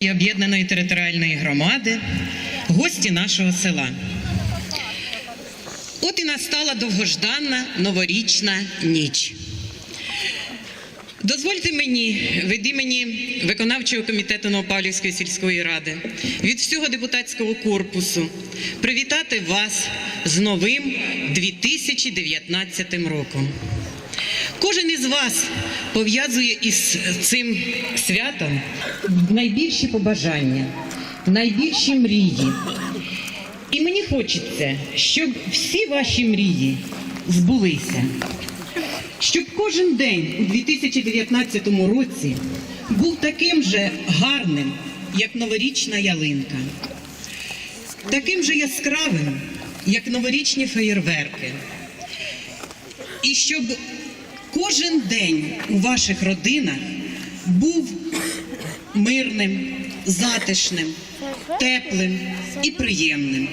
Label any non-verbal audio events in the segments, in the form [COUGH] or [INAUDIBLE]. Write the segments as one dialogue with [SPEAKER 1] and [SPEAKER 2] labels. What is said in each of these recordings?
[SPEAKER 1] і об'єднаної територіальної громади, гості нашого села. От і настала довгожданна новорічна ніч. Дозвольте мені від імені виконавчого комітету Новопавлівської сільської ради від всього депутатського корпусу привітати вас з новим 2019 роком. Кожен із вас пов'язує із цим святом найбільші побажання, найбільші мрії. І мені хочеться, щоб всі ваші мрії збулися, щоб кожен день у 2019 році був таким же гарним, як новорічна ялинка, таким же яскравим, як новорічні феєрверки. І щоб кожен день у ваших родинах був мирним, затишним, теплим і приємним.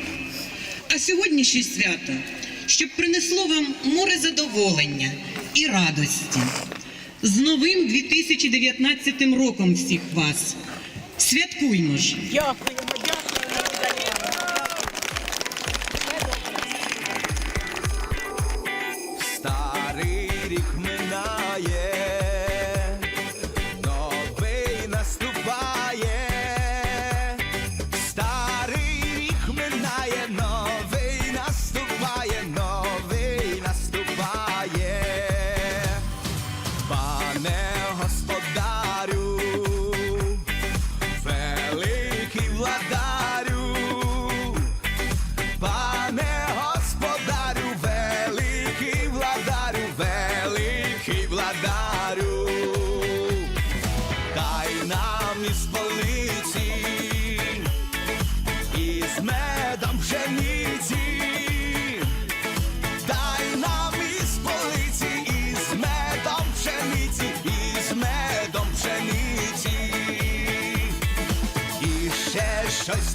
[SPEAKER 1] А сьогоднішнє свято, щоб принесло вам море задоволення і радості. З новим 2019 роком всіх вас. Святкуймо ж!
[SPEAKER 2] Дякуємо,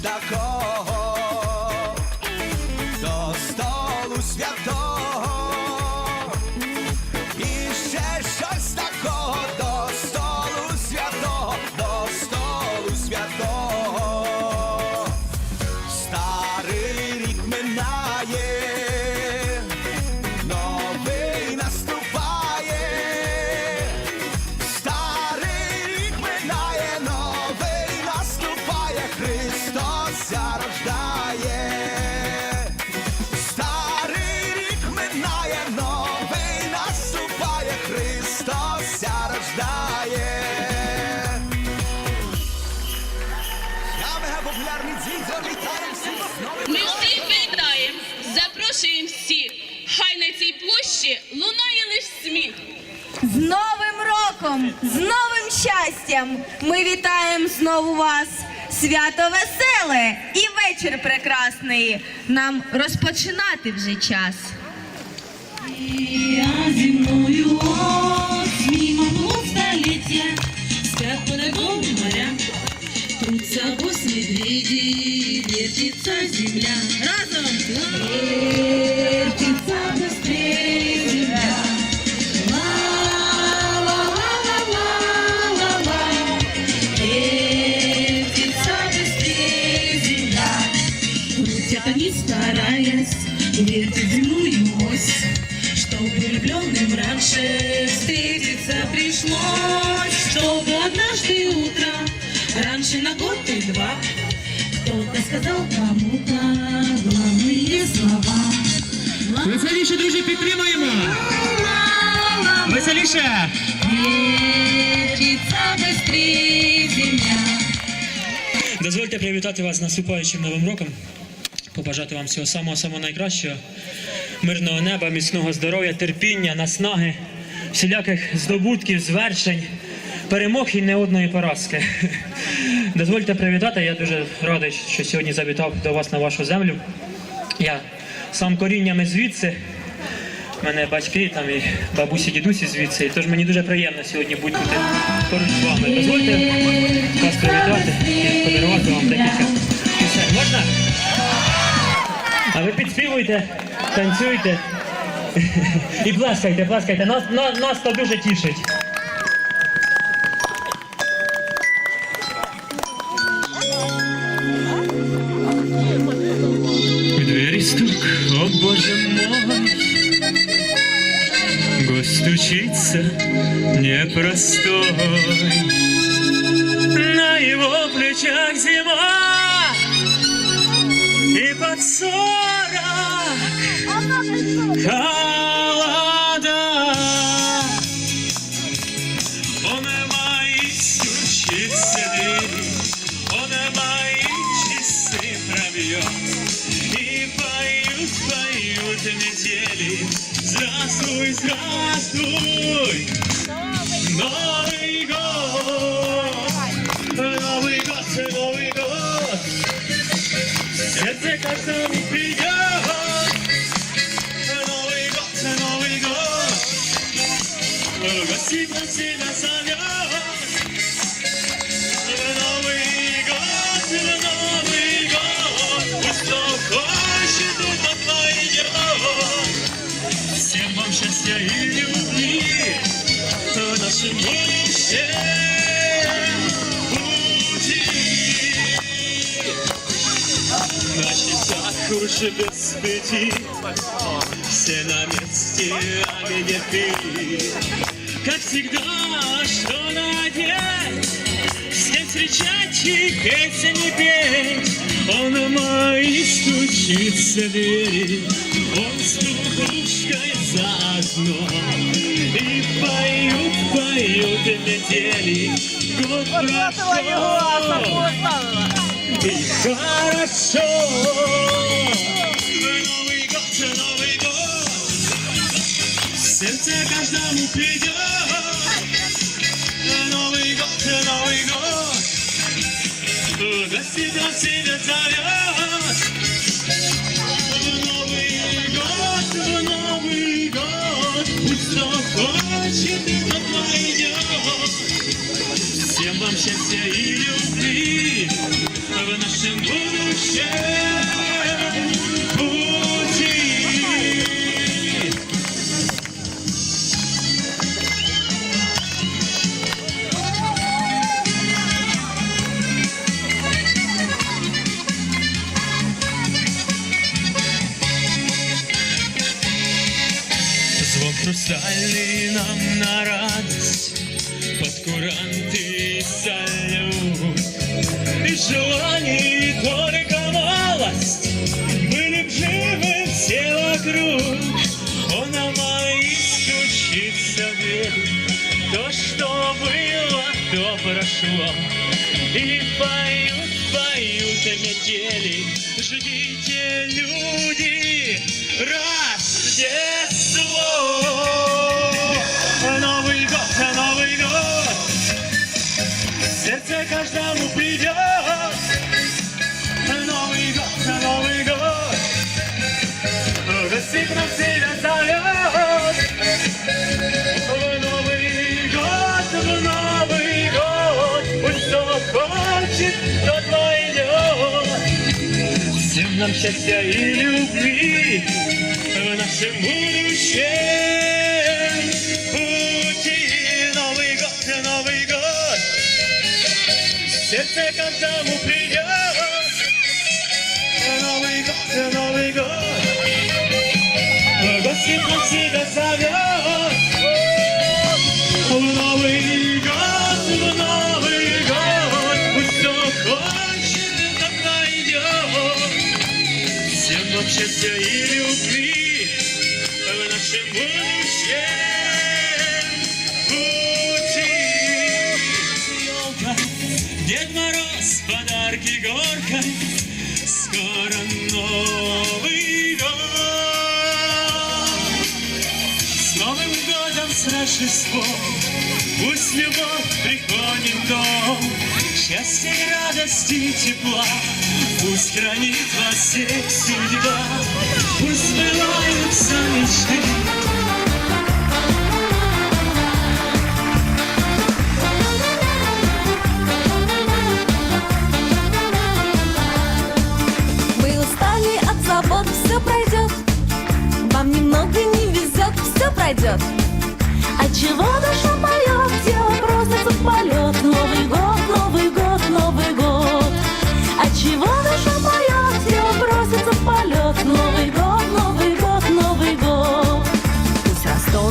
[SPEAKER 3] d'accord. Щастям! Ми вітаємо знову вас! Свято веселе і вечір прекрасний. Нам розпочинати вже час.
[SPEAKER 4] Я зимою ось мимо плод столетия Спят под огнем моря Трутся босс медведи Вертится земля Разом! вертят земную ось, Чтобы влюбленным раньше встретиться пришлось, Чтобы однажды утром, раньше на год и два, Кто-то сказал кому-то главные слова.
[SPEAKER 5] Веселіше, друзі, підтримуємо! Веселіше!
[SPEAKER 4] Вертится быстрее земля.
[SPEAKER 5] Дозвольте привітати вас з наступаючим новим роком, Побажати вам всього самого самого найкращого, мирного неба, міцного здоров'я, терпіння, наснаги, всіляких здобутків, звершень, перемог і не одної поразки. [LAUGHS] Дозвольте привітати, я дуже радий, що сьогодні завітав до вас на вашу землю. Я сам коріннями звідси. У мене батьки там і бабусі, дідусі звідси. Тож мені дуже приємно сьогодні бути тут поруч з вами. Дозвольте вас привітати і подарувати вам декілька пісень. Можна? А ви підспівуйте, танцюйте [LAUGHS] і плескайте, плескайте. Нас, нас, нас то дуже тішить. Сердце каждому придет Новый уже без пяти Все на месте, а где ты? Как всегда, что надеть? С кем встречать и песни петь? Он мои стучится двери Он стукушкой заодно И поют, поют метели Год прошел He's got a soul. Wynowy go, cenowy go. Serce go, cenowy go. Dla siebie, dla siebie, dla siebie. Поют метели Ждите, люди, Рождество Всем нам счастья и любви В нашем будущем пути Новый год, Новый год Сердце каждому придет Новый год, Новый год Гостит он себя зовет Счастья и любви В нашем будущем пути Елка, Дед Мороз, подарки горкой, скоро Новый год. С Новым годом, с Рождеством, пусть любовь приходит в дом. Счастья и радости, тепла, пусть хранит вас всех судьба. Пусть сбываются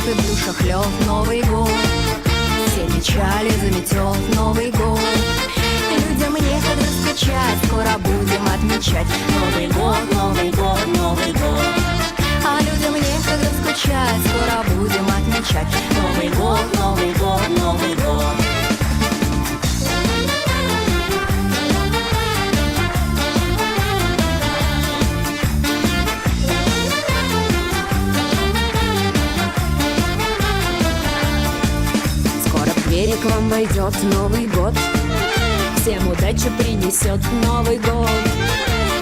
[SPEAKER 6] Пусть растопит в душах лед Новый год Все печали заметет Новый год Людям некогда скучать, скоро будем отмечать Новый год, Новый год, Новый год. А людям некогда скучать, скоро будем отмечать Новый год, Новый год, Новый год. Двери к вам войдет Новый год. Всем удачу принесет Новый год.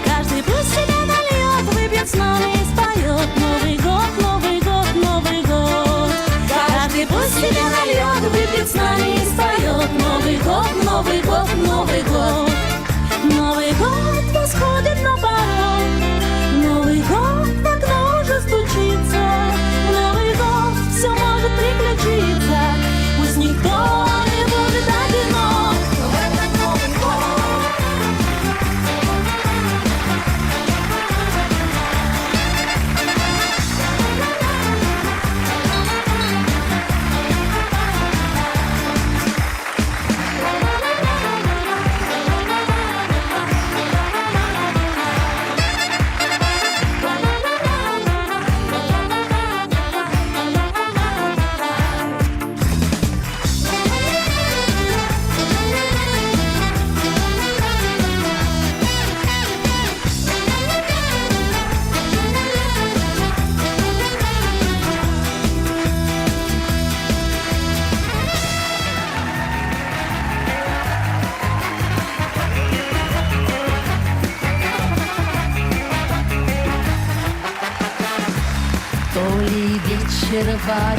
[SPEAKER 6] Каждый пусть себя нальет, выпьет с нами и споет. Новый год, Новый год, Новый год. Каждый пусть себя нальет, выпьет с и споет. Новый год, Новый год, Новый год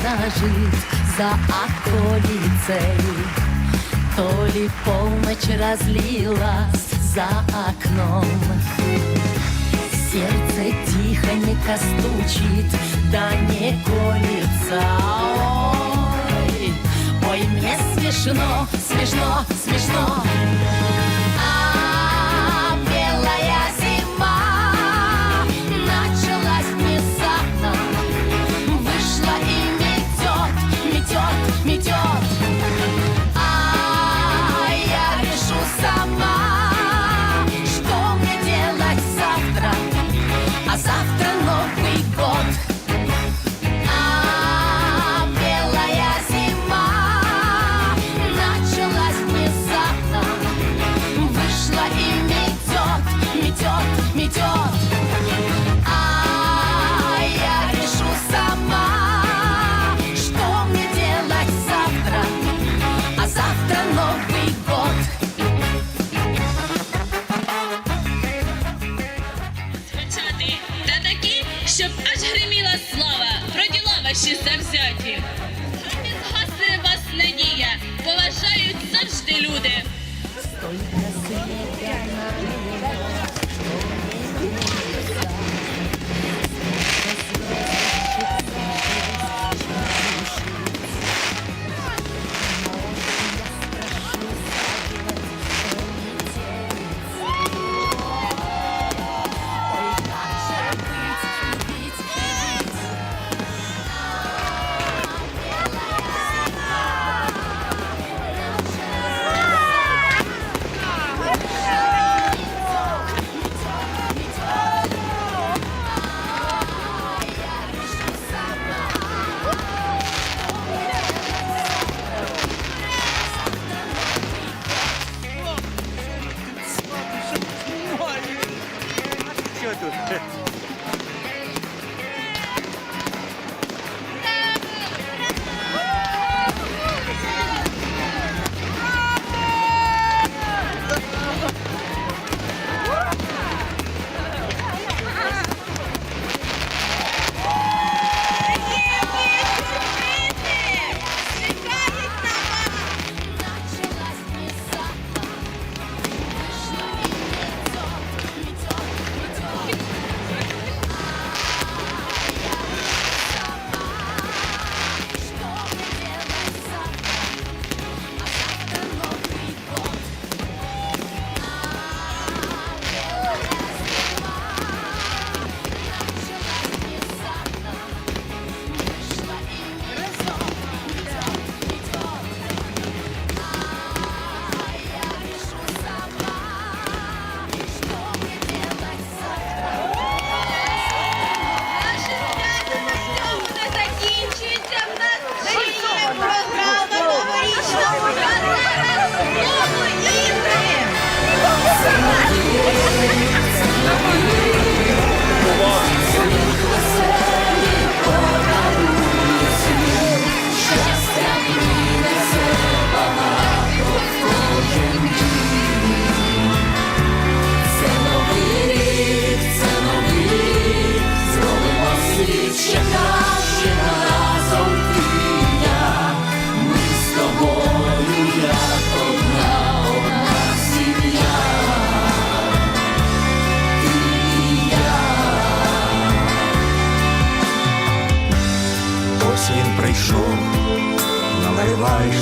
[SPEAKER 6] вечер ворожит за околицей, То ли полночь разлилась за окном. Сердце тихонько стучит, да не колется. Ой, ой, мне смешно, смешно, смешно.
[SPEAKER 7] Завзяті.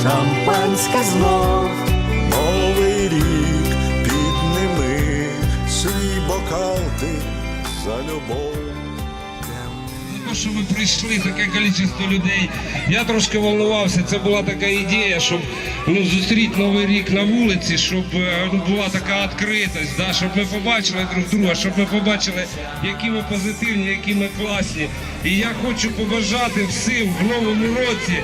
[SPEAKER 8] Шампанське знов. Новий рік підними свій бокал ти за любов.
[SPEAKER 9] Що ви прийшли, таке кількість людей. Я трошки волнувався. Це була така ідея, щоб ну, зустріти новий рік на вулиці, щоб е, ну, була така відкритість, да, щоб ми побачили друг друга, щоб ми побачили, які ми позитивні, які ми класні. І я хочу побажати всім в новому році.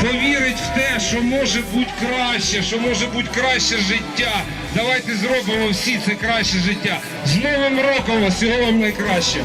[SPEAKER 9] Повірить в те, що може бути краще, що може бути краще життя. Давайте зробимо всі це краще життя. З Новим роком! вас! Всього вам найкращого!